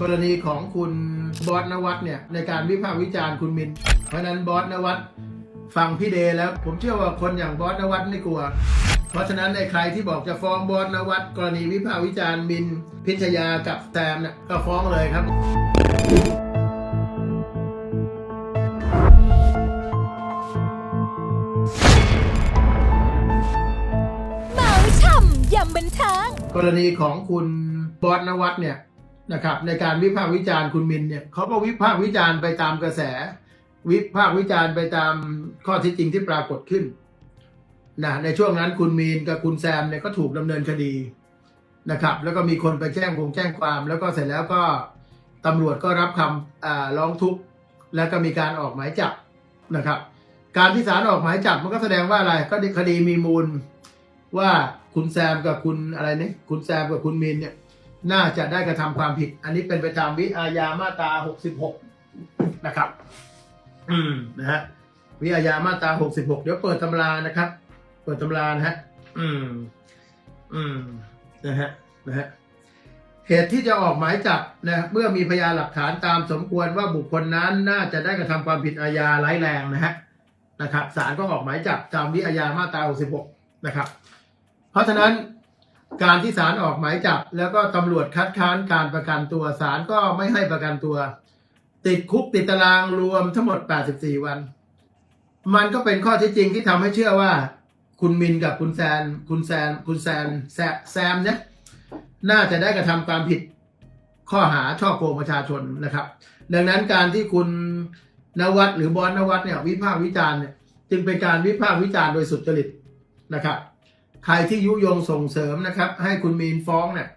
กรณีของคุณบอสนวัตเนี่ยในการวิพากษ์วิจารณ์คุณมิน เพราะฉะนั้นบอสนวัตฟังพี่เดย์แล้ว ผมเชื่อว่าคนอย่างบอสนวัตไม่กลัว เพราะฉะนั้นในใครที่บอกจะฟ้องบอสนวัตกรณีวิพากษ์วิจารณ์มิน พิชยากับแซมเนี่ยก็ฟ้องเลยครับเมาช่ำยำบันเทิงกรณีของคุณบอสนวัตเนี่ย นะครับ ในการวิพากษ์วิจารณ์คุณมินเนี่ยเขาก็วิพากษ์วิจารณ์ไปตามกระแส วิพากษ์วิจารณ์ไปตามข้อเที่จริงที่ปรากฏขึ้นนะในช่วงนั้นคุณมีนกับคุณแซมเนี่ยก็ถูกดำเนินคดีนะครับ แล้วก็มีคนไปแจ้งคงแจ้งความ แล้วก็เสร็จแล้วก็ตำรวจก็รับคำอ่าร้องทุกข์แล้วก็มีการออกหมายจับนะครับ การที่ศาลออกหมายจับมันก็แสดงว่าอะไรก็คดีมีมูลว่าคุณแซมกับคุณอะไรเนี่ยคุณแซมกับคุณมินเนี่ย น่าจะได้กระทำความผิด อันนี้เป็นไปตามวิอาญามาตรา66นะครับ อืมนะฮะวิอาญามาตรา66เดี๋ยวเปิดตำรานะครับ เปิดตำรานะฮะอืม อืมนะฮะนะฮะเหตุที่จะออกหมายจับนะเมื่อมีพยานหลักฐานตามสมควรว่าบุคคลนั้นน่าจะได้กระทำความผิดอาญาร้ายแรงนะฮะนะครับศาลก็ออกหมายจับตามวิอาญามาตรา66นะครับ เพราะฉะนั้น การที่ศาลออกหมายจับ แล้วก็ตำรวจคัดค้านการประกันตัวศาลก็ไม่ให้ประกันตัว ติดคุกติดตารางรวมทั้งหมด 84 วัน มันก็เป็นข้อเที่จริงที่ทำให้เชื่อว่า คุณมินกับคุณแซน คุณแซน คุณแซนแซแซมเนี่ยน่าจะได้กระทำความผิดข้อหาช่อโกงประชาชนนะครับ ดังนั้นการที่คุณนวัดหรือบอสนวัดเนี่ยวิพากษ์วิจารณ์เนี่ยจึงเป็นการวิพากษ์วิจารณ์โดยสุจริตนะครับ ใครที่ยุยงส่งเสริมนะครับ ให้คุณมีนฟ้องเนี่ย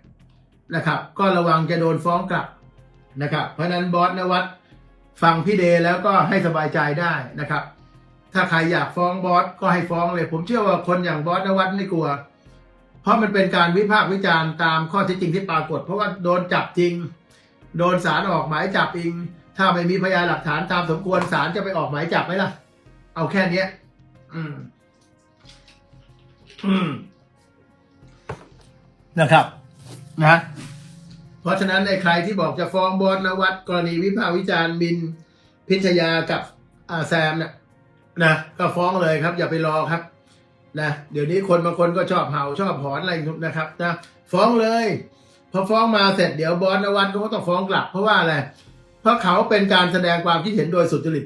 นะครับ ก็ระวังจะโดนฟ้องกลับนะครับ เพราะนั้นบอสนวัดฟังพี่เดย์แล้วก็ให้สบายใจได้นะครับ ถ้าใครอยากฟ้องบอสก็ให้ฟ้องเลย ผมเชื่อว่าคนอย่างบอสนวัดไม่กลัว เพราะมันเป็นการวิพากษ์วิจารณ์ตามข้อเที่จริงที่ปรากฏ เพราะว่าโดนจับจริง โดนศาลออกหมายจับเองถ้าไม่มีพยานหลักฐานตามสมควรศาลจะไปออกหมายจับไหมล่ะ เอาแค่เนี้ย อืม นะครับ นะเพราะฉะนั้นในใครที่บอกจะฟ้องบอสนวัดกรณีวิพากษ์วิจารณ์มินพิชยากับอาแซมเนี่ยนะก็ฟ้องเลยครับ อย่าไปรอครับนะเดี๋ยวนี้คนบางคนก็ชอบเห่าชอบหอนอะไรนะครับนะฟ้องเลยพอฟ้องมาเสร็จเดี๋ยวบอสนวัดก็ต้องฟ้องกลับ เพราะว่าอะไรเพราะเขาเป็นการแสดงความคิดเห็นโดยสุจริต